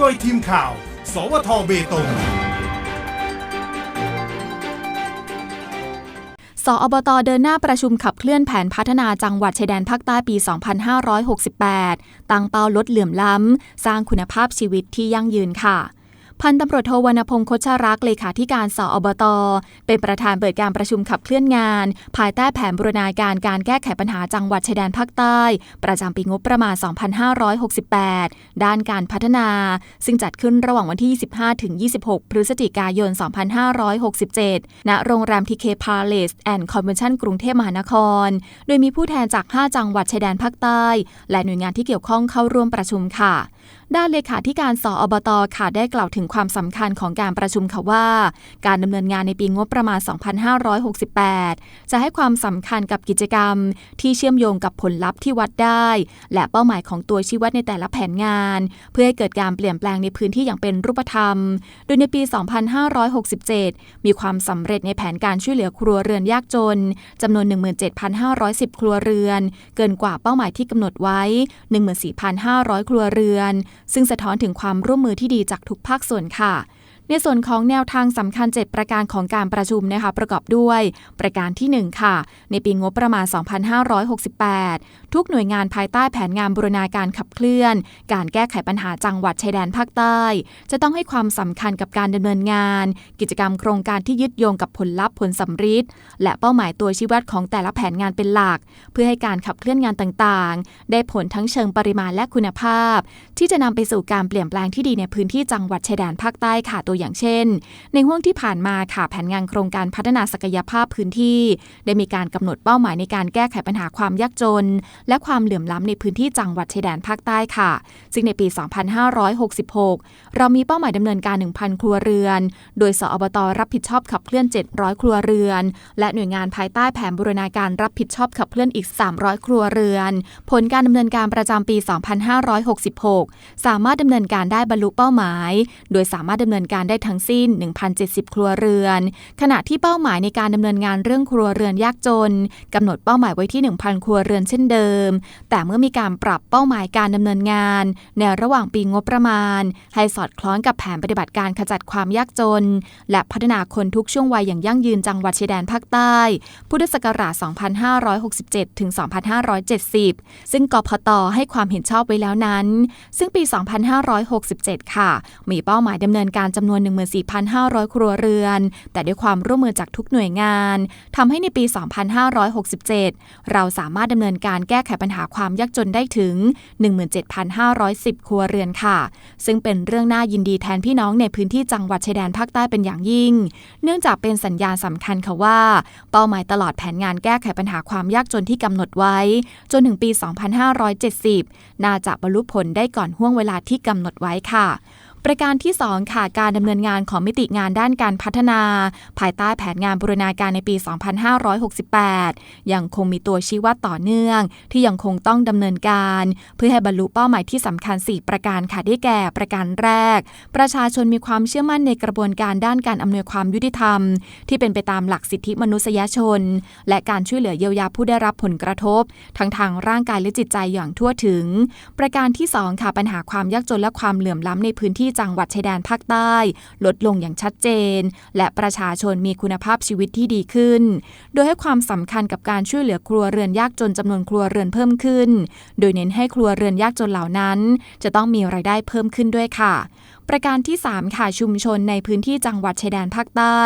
โดยทีมข่าว สวทเบตงสอบตเดินหน้าประชุมขับเคลื่อนแผนพัฒนาจังหวัดชายแดนภาคใต้ปี 2568 ตั้งเป้าลดเหลื่อมล้ำ สร้างคุณภาพชีวิตที่ยั่งยืนค่ะ พันตำรวจโทวรรณพงศ์คชรักษ์เลขาธิการสอบต เป็นประธานเปิดการประชุมขับเคลื่อนงาน ภายใต้แผนบรณาการการแก้ไขปัญหาจังหวัดชายแดนภาคใต้ ประจำปีงบประมาณ 2568 ด้านการพัฒนา ซึ่งจัดขึ้นระหว่างวันที่ 25 ถึง 26 พฤศจิกายน 2567 ณ โรงแรมทีเคพาเลสแอนด์คอนเวนชั่นกรุงเทพมหานคร โดยมีผู้แทนจาก 5 จังหวัดชายแดนภาคใต้ และหน่วยงานที่เกี่ยวข้องเข้าร่วมประชุมค่ะ ด้านเลขาธิการสออบตค่ะได้กล่าวถึงความสำคัญของการประชุมค่ะว่า การดำเนินงานในปีงบประมาณ 2568 จะให้ความสำคัญกับกิจกรรม ที่เชื่อมโยงกับผลลัพธ์ที่วัดได้ และเป้าหมายของตัวชี้วัดในแต่ละแผนงาน เพื่อให้เกิดการเปลี่ยนแปลงในพื้นที่อย่างเป็นรูปธรรม โดยในปี 2567 มีความสำเร็จในแผนการช่วยเหลือครัวเรือนยากจนจำนวน 17,510 ครัวเรือน เกินกว่าเป้าหมายที่กำหนดไว้ 14,500 ครัวเรือน ซึ่งสะท้อนถึงความร่วมมือที่ดีจากทุกภาคส่วนค่ะ ในส่วนของแนวทางสำคัญ 7 ประการของการประชุมนะคะประกอบด้วยประการที่ 1 ค่ะ ในปีงบประมาณ 2568 ทุกหน่วยงานภายใต้แผนงานบูรณาการขับเคลื่อน การแก้ไขปัญหาจังหวัดชายแดนภาคใต้ จะต้องให้ความสำคัญกับการดำเนินงาน กิจกรรมโครงการที่ยึดโยงกับผลลัพธ์ผลสำฤทธิ์และเป้าหมายตัวชี้วัดของแต่ละแผนงานเป็นหลัก เพื่อให้การขับเคลื่อนงานต่างๆ ได้ผลทั้งเชิงปริมาณและคุณภาพ ที่จะนำไปสู่การเปลี่ยนแปลงที่ดีในพื้นที่จังหวัดชายแดนภาคใต้ค่ะตัวอย่างเช่น ในห่วงที่ผ่านมาค่ะแผนงานโครงการพัฒนาศักยภาพพื้นที่ ได้มีการกำหนดเป้าหมายในการแก้ไขปัญหาความยากจน และความเหลื่อมล้ำในพื้นที่จังหวัดชายแดนภาคใต้ค่ะ ซึ่งในปี 2566 เรามีเป้าหมายดำเนินการ 1,000 ครัวเรือน โดยสอบตรับผิดชอบขับเคลื่อน 700 ครัวเรือน และหน่วยงานภายใต้แผนบูรณาการรับผิดชอบขับเคลื่อนอีก 300 ครัวเรือน ผลการดำเนินการประจำปี 2566 สามารถดำเนินการได้บรรลุเป้าหมาย โดยสามารถดำเนินการได้ทั้งสิ้น 1,070 ครัวเรือน ขณะที่เป้าหมายในการดำเนินงานเรื่องครัวเรือนยากจนกำหนดเป้าหมายไว้ที่ 1,000 ครัวเรือนเช่นเดิม แต่เมื่อมีการปรับเป้าหมายการดำเนินงาน ในระหว่างปีงบประมาณ ให้สอดคล้องกับแผนปฏิบัติการขจัดความยากจน และพัฒนาคนทุกช่วงวัยอย่างยั่งยืนจังหวัดชายแดนภาคใต้ พุทธศักราช 2567 ถึง 2570 ซึ่งกพตให้ความเห็นชอบไว้แล้วนั้น ซึ่งปี 2567 ค่ะ มีเป้าหมายดำเนินการจำนวน14,500 ครัวเรือน แต่ด้วยความร่วมมือจากทุกหน่วยงานทำให้ในปี 2567 เราสามารถดำเนินการแก้ไขปัญหาความยากจนได้ถึง 17,510 ครัวเรือนค่ะ ซึ่งเป็นเรื่องน่ายินดีแทนพี่น้องในพื้นที่จังหวัดชายแดนภาคใต้เป็นอย่างยิ่ง เนื่องจากเป็นสัญญาณสำคัญค่ะว่า เป้าหมายตลอดแผนงานแก้ไขปัญหาความยากจนที่กำหนดไว้ จนถึงปี 2570 น่าจะบรรลุผลได้ก่อนห่วงเวลาที่กำหนดไว้ค่ะ ประการที่ 2 ค่ะ การดำเนินงานของมิติงานด้านการพัฒนา ภายใต้แผนงานบูรณาการในปี 2568 ยังคงมีตัวชี้วัดต่อเนื่อง ที่ยังคงต้องดำเนินการ เพื่อให้บรรลุเป้าหมายที่สำคัญ 4 ประการค่ะได้แก่ประการแรก ประชาชนมีความเชื่อมั่นในกระบวนการด้านการอำนวยความยุติธรรม ที่เป็นไปตามหลักสิทธิมนุษยชน และการช่วยเหลือเยียวยาผู้ได้รับผลกระทบ ทั้งทางร่างกายและจิตใจอย่างทั่วถึง ประการที่ 2 ค่ะปัญหาความยากจนและความเหลื่อมล้ำในพื้นที่จังหวัดชายแดนภาคใต้ ลดลงอย่างชัดเจน และประชาชนมีคุณภาพชีวิตที่ดีขึ้น โดยให้ความสำคัญกับการช่วยเหลือครัวเรือนยากจนจำนวนครัวเรือนเพิ่มขึ้น โดยเน้นให้ครัวเรือนยากจนเหล่านั้น จะต้องมีรายได้เพิ่มขึ้นด้วยค่ะ ประการที่ 3 ค่ะชุมชนในพื้นที่จังหวัดชายแดนภาคใต้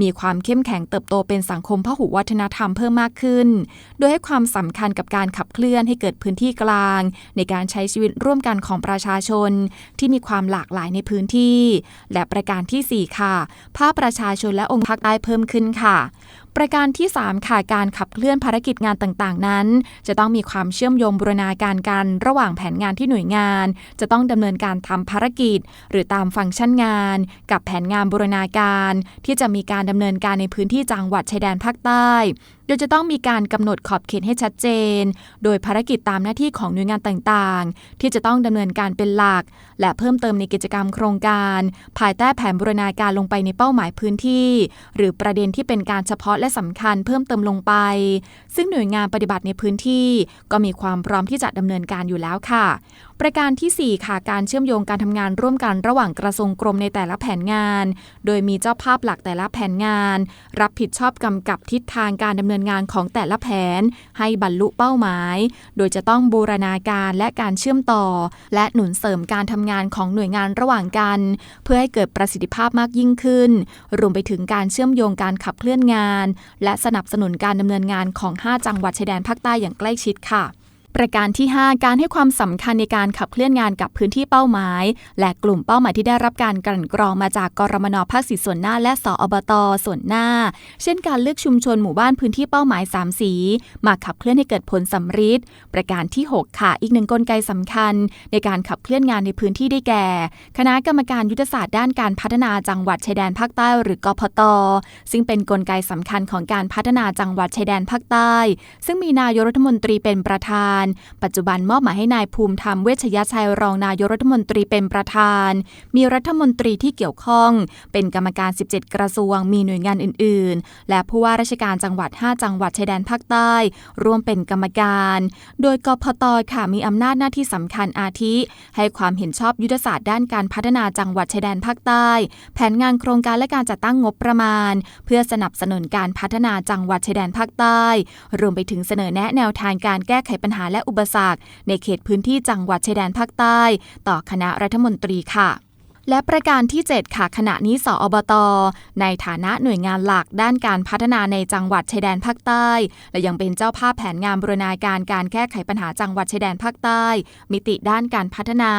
มีความเข้มแข็งเติบโตเป็นสังคมพหุวัฒนธรรมเพิ่มมากขึ้น โดยให้ความสำคัญกับการขับเคลื่อนให้เกิดพื้นที่กลาง ในการใช้ชีวิตร่วมกันของประชาชน ที่มีความหลากหลายในพื้นที่ และประการทีสี่4 ค่ะ ภาคประชาชนและองค์ภาคใต้เพิ่มขึ้นค่ะ ประการที่ 3 ค่ะการขับเคลื่อนภารกิจงานต่างๆ นั้น จะต้องมีความเชื่อมโยงบูรณาการกันระหว่างแผนงานที่หน่วยงาน จะต้องดำเนินการทำภารกิจ หรือตามฟังก์ชันงาน กับแผนงานบูรณาการ ที่จะมีการดำเนินการในพื้นที่จังหวัดชายแดนภาคใต้ โดยจะต้องมีการกำหนดขอบเขตให้ชัดเจน โดยภารกิจตามหน้าที่ของหน่วยงานต่างๆ ที่จะต้องดำเนินการเป็นหลัก และเพิ่มเติมในกิจกรรมโครงการ ภายใต้แผนบูรณาการลงไปในเป้าหมายพื้นที่ หรือประเด็นที่เป็นการเฉพาะและสำคัญเพิ่มเติมลงไป ซึ่งหน่วยงานปฏิบัติในพื้นที่ ก็มีความพร้อมที่จะดำเนินการอยู่แล้วค่ะ ประการทีสี่ 4 ค่ะ การเชื่อมโยงการทำงานร่วมกันระหว่างกระทรวงกรมในแต่ละแผนงาน โดยมีเจ้าภาพหลักแต่ละแผนงาน รับผิดชอบกำกับทิศทางการดำเนินงานของแต่ละแผน ให้บรรลุเป้าหมาย โดยจะต้องบูรณาการและการเชื่อมต่อ และหนุนเสริมการทำงานของหน่วยงานระหว่างกัน เพื่อให้เกิดประสิทธิภาพมากยิ่งขึ้น รวมไปถึงการเชื่อมโยงการขับเคลื่อนงาน และสนับสนุนการดำเนินงานของ 5 จังหวัดชายแดนภาคใต้อย่างใกล้ชิดค่ะ ประการที่ 5 การให้ความสำคัญในการขับเคลื่อนงานกับพื้นที่เป้าหมาย และกลุ่มเป้าหมายที่ได้รับการกลั่นกรองมาจากกรมนภาคสีส่วนหน้า และสอบตส่วนหน้า เช่นการเลือกชุมชนหมู่บ้านพื้นที่เป้าหมาย 3 สี มาขับเคลื่อนให้เกิดผลสำฤทธิ์ประการที่ 6 ค่ะ อีกหนึ่งกลไกสำคัญ ในการขับเคลื่อนงานในพื้นที่ได้แก่ คณะกรรมการยุทธศาสตร์ด้านการพัฒนาจังหวัดชายแดนภาคใต้หรือกพต ซึ่งเป็นกลไกสำคัญของการพัฒนาจังหวัดชายแดนภาคใต้ ซึ่งมีนายกรัฐมนตรีเป็นประธานปัจจุบันมอบหมายให้นายภูมิธรรมเวชยชัยรองนายกรัฐมนตรีเป็นประธาน มีรัฐมนตรีที่เกี่ยวข้อง เป็นกรรมการ 17 กระทรวง มีหน่วยงานอื่น ๆ และผู้ว่าราชการจังหวัด 5 จังหวัดชายแดนภาคใต้ ร่วมเป็นกรรมการ โดยกพตค่ะมีอำนาจหน้าที่สำคัญอาทิ ให้ความเห็นชอบยุทธศาสตร์ด้านการพัฒนาจังหวัดชายแดนภาคใต้ แผนงานโครงการและการจัดตั้งงบประมาณ เพื่อสนับสนุนการพัฒนาจังหวัดชายแดนภาคใต้ รวมไปถึงเสนอแนะแนวทางการแก้ไขปัญหาและอุปสรรค ในเขตพื้นที่จังหวัดชายแดนภาคใต้ ต่อคณะรัฐมนตรีค่ะ และประการที่ 7 ค่ะขณะนี้สอบต ในฐานะหน่วยงานหลักด้านการพัฒนาในจังหวัดชายแดนภาคใต้ และยังเป็นเจ้าภาพแผนงานบรณาการการแก้ไขปัญหาจังหวัดชายแดนภาคใต้ มิติด้านการพัฒนา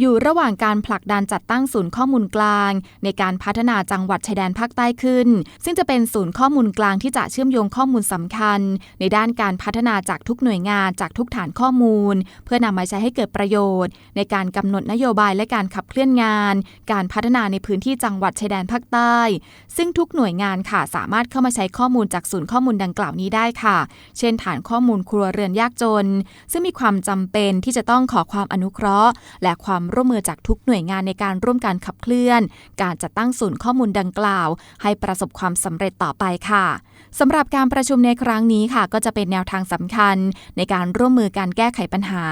อยู่ระหว่างการผลักดันจัดตั้งศูนย์ข้อมูลกลาง ในการพัฒนาจังหวัดชายแดนภาคใต้ขึ้น ซึ่งจะเป็นศูนย์ข้อมูลกลางที่จะเชื่อมโยงข้อมูลสำคัญ ในด้านการพัฒนาจากทุกหน่วยงานจากทุกฐานข้อมูล เพื่อนำมาใช้ให้เกิดประโยชน์ ในการกำหนดนโยบายและการขับเคลื่อนงานการพัฒนาในพื้นที่จังหวัดชายแดนภาคใต้ ซึ่งทุกหน่วยงานค่ะสามารถเข้ามาใช้ข้อมูลจากศูนย์ข้อมูลดังกล่าวนี้ได้ค่ะ เช่น ฐานข้อมูลครัวเรือนยากจน ซึ่งมีความจำเป็นที่จะต้องขอความอนุเคราะห์ และความร่วมมือจากทุกหน่วยงานในการร่วมการขับเคลื่อน การจัดตั้งศูนย์ข้อมูลดังกล่าว ให้ประสบความสำเร็จต่อไปค่ะสำหรับการประชุมในครั้งนี้ค่ะ ก็จะเป็นแนวทางสำคัญ ในการร่วมมือการแก้ไขปัญหา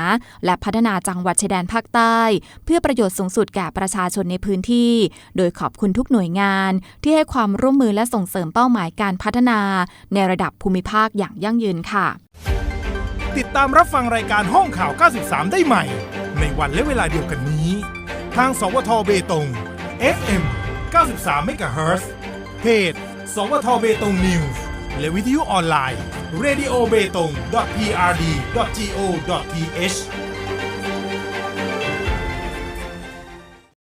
และพัฒนาจังหวัดชายแดนภาคใต้ เพื่อประโยชน์สูงสุดแก่ประชาชนในพื้นที่ โดยขอบคุณทุกหน่วยงานที่ให้ความร่วมมือและส่งเสริมเป้าหมายการพัฒนา ในระดับภูมิภาคอย่างยั่งยืนค่ะ ติดตามรับฟังรายการห้องข่าว 93 ได้ใหม่ ในวันและเวลาเดียวกันนี้ ทางสวทเบตง FM 93 MHz เพจ สวทเบตง News และวิทยุออนไลน์ radio b e t o n g prd go th